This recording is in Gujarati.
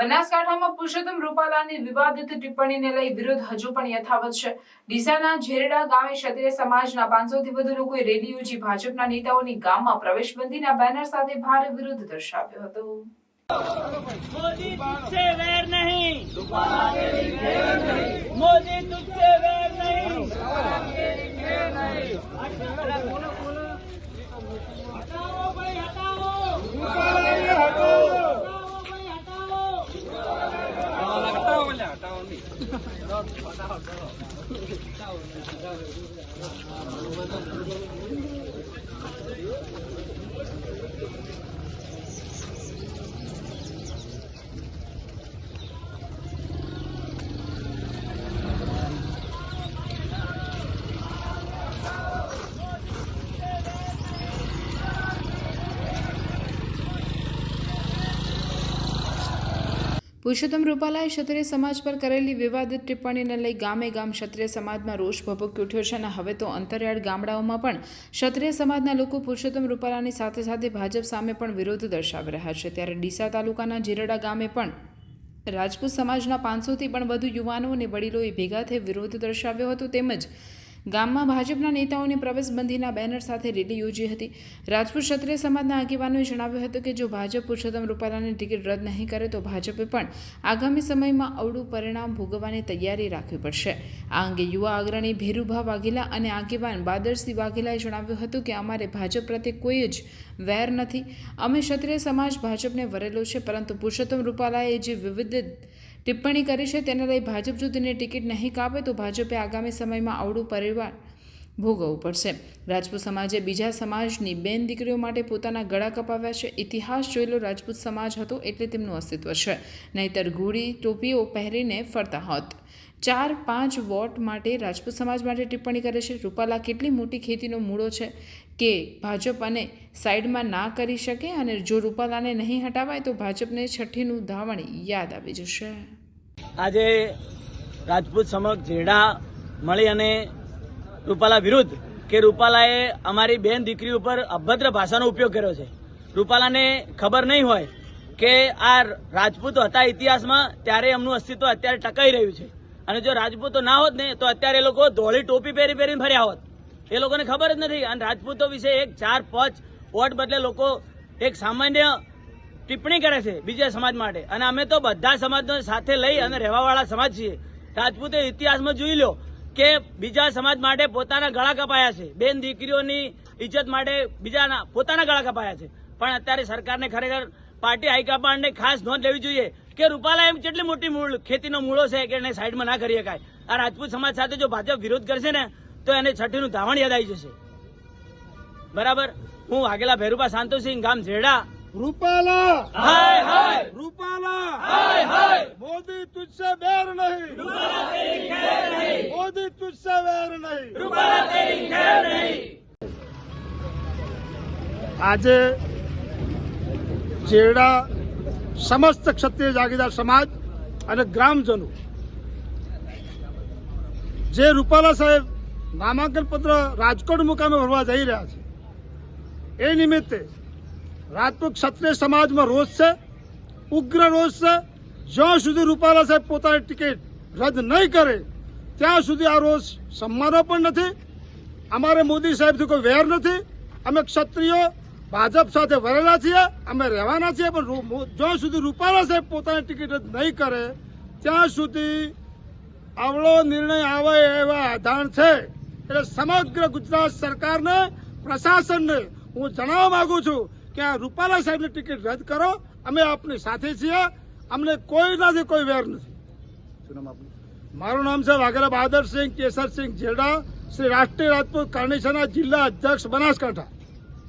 બનાસકાંઠામાં પુરુષોત્તમ રૂપાલાની વિવાદિત ટિપ્પણીને લઈ વિરોધ હજુ પણ યથાવત છે. ડીસાના ઝેરડા ગામે ક્ષત્રિય સમાજના પાંચસોથી વધુ લોકોએ રેલી યોજી ભાજપના નેતાઓની ગામમાં પ્રવેશબંધીના બેનર સાથે ભારે વિરોધ દર્શાવ્યો હતો. 你知道团打好之后，下午你请假的，就是两个晚上，五分钟，પુરુષોત્તમ રૂપાલાએ ક્ષત્રિય સમાજ પર કરેલી વિવાદિત ટિપ્પણીને લઈ ગામે ગામ ક્ષત્રિય સમાજમાં રોષ ભભૂકી ઉઠ્યો છે અને હવે તો અંતરિયાળ ગામડાઓમાં પણ ક્ષત્રિય સમાજના લોકો પુરુષોત્તમ રૂપાલાની સાથે સાથે ભાજપ સામે પણ વિરોધ દર્શાવી રહ્યા છે. ત્યારે ડીસા તાલુકાના જીરડા ગામે પણ રાજપૂત સમાજના પાંચસોથી પણ વધુ યુવાનો અને વડીલોએ ભેગા થઈ વિરોધ દર્શાવ્યો હતો. તેમજ ગામમાં ભાજપના નેતાઓને પ્રવેશબંધીના બેનર સાથે રેલી યોજી હતી. રાજપૂત ક્ષત્રિય સમાજના આગેવાનોએ જણાવ્યું હતું કે જો ભાજપ પુરુષોત્તમ રૂપાલાની ટિકિટ રદ નહીં કરે તો ભાજપે પણ આગામી સમયમાં અવળું પરિણામ ભોગવવાની તૈયારી રાખવી પડશે. આ અંગે યુવા અગ્રણી ભેરુભા વાઘેલા અને આગેવાન બાદરસિંહ વાઘેલાએ જણાવ્યું હતું કે અમારે ભાજપ પ્રત્યે કોઈ જ વેર નથી. અમે ક્ષત્રિય સમાજ ભાજપને વરેલો છે, પરંતુ પુરુષોત્તમ રૂપાલાએ જે વિવિધ ટિપ્પણી કરી છે. તેને લઈ ભાજપ જો તેને ટિકિટ નહીં કાપે તો ભાજપે આગામી સમયમાં આવડું પરિવાર ભોગવવું પડશે. રાજપૂત સમાજે બીજા સમાજની બેન દીકરીઓ માટે પોતાના ગળા કપાવ્યા છે. ઇતિહાસ જોયેલો રાજપૂત સમાજ હતો એટલે તેમનું અસ્તિત્વ છે. નહીતર ઘોડી ટોપીઓ પહેરીને ફરતા હોત. ચાર પાંચ વોટ માટે રાજપૂત સમાજ માટે ટિપ્પણી કરે છે. રૂપાલા, કેટલી મોટી ખેતીનો મૂળો છે કે ભાજપ અને સાઈડમાં ના કરી શકે અને જો રૂપાલાને નહીં હટાવાય તો ભાજપને છઠ્ઠીનું ધાવણ યાદ આવી જશે. આજે રાજપૂત સમક્ષ જેડા મળી અને રૂપાલા વિરુદ્ધ કે રૂપાલાએ અમારી બેન દીકરી ઉપર અભદ્ર ભાષાનો ઉપયોગ કર્યો છે. રૂપાલાને ખબર નહીં હોય કે આ રાજપૂતો હતા ઇતિહાસમાં, ત્યારે એમનું અસ્તિત્વ અત્યારે ટકાઈ રહ્યું છે. અને જો રાજપૂતો ના હોત ને, તો અત્યારે એ લોકો ધોળી ટોપી પહેરી પહેરીને ફર્યા હોત. એ લોકોને ખબર જ નથી. અને રાજપૂતો વિશે એક ચાર પાંચ વોટ બદલે લોકો એક સામાન્ય ટિપ્પણી કરે છે બીજા સમાજ માટે. અને અમે તો બધા સમાજનો સાથે લઈ અને રહેવાવાળા સમાજ છીએ. રાજપૂતે ઇતિહાસમાં જોઈ લો કે બીજા સમાજ માટે પોતાના ગળા કપાયા છે. બેન દીકરીઓની ઇજ્જત માટે બીજાના પોતાના ગળા કપાયા છે. પણ અત્યારે સરકારને ખરેખર પાર્ટી હાઈકમાન્ડને ખાસ નોંધ લેવી જોઈએ કે રૂપાલા એમ કેટલી મોટી મૂળ ખેતીનો મૂળો છે કે એને સાઈડમાં ના કરી શકાય. આ રાજપૂત સમાજ સાથે જો ભાજપ વિરોધ કરશે ને તો એને છઠ્ઠીનું ધાવણ યાદ આવી જશે. બરાબર? હું વાઘેલા ભેરુભા શાંતોસિંહ ગામ ઝેડા રૂપાલા! હાય હાય! રૂપાલા! હાય હાય! મોદી તુજસે બેર નહીં. मोदी तुझसे बैर नहीं રૂપાલા તેરી ખેર નહીં આજે જેડા સમસ્ત ક્ષત્રિય જાગીદાર સમાજ અને ગ્રામજનો જે રૂપાલા સાહેબ નામાંકન પત્ર રાજકોટ મુકામે ભરવા જઈ રહ્યા છે એ નિમિત્તે રાજપૂત ક્ષત્રિય સમાજમાં રોષ છે ઉગ્ર રોષ છે જ્યાં સુધી રૂપાલા સાહેબ પોતાની ટિકિટ રદ નહીં કરે ત્યાં સુધી આ રોષ સન્માનો પણ નથી. અમારે મોદી સાહેબથી કોઈ વેર નથી. અમે ક્ષત્રિયો, ભાજપ સાથે વરેલા છીએ, અમે રહેવાના છીએ, પણ જ્યાં સુધી રૂપાલા સાહેબ પોતાની ટિકિટ રદ નહીં કરે, ત્યાં સુધી આવડો નિર્ણય આવે એવા આધાર છે. એટલે સમગ્ર ગુજરાત સરકારને, પ્રશાસનને હું જણાવવા માંગુ છું કે આ રૂપાલા સાહેબની ટિકિટ રદ કરો. અમે આપની સાથે છીએ. અમને કોઈનાથી કોઈ વેર નથી. મારું નામ છે વાઘેલા બહાદરસિંહ કેસરસિંહ જેડા શ્રી રાષ્ટ્રીય રાજપૂત કારણેશાના જિલ્લા અધ્યક્ષ બનાસકાંઠા.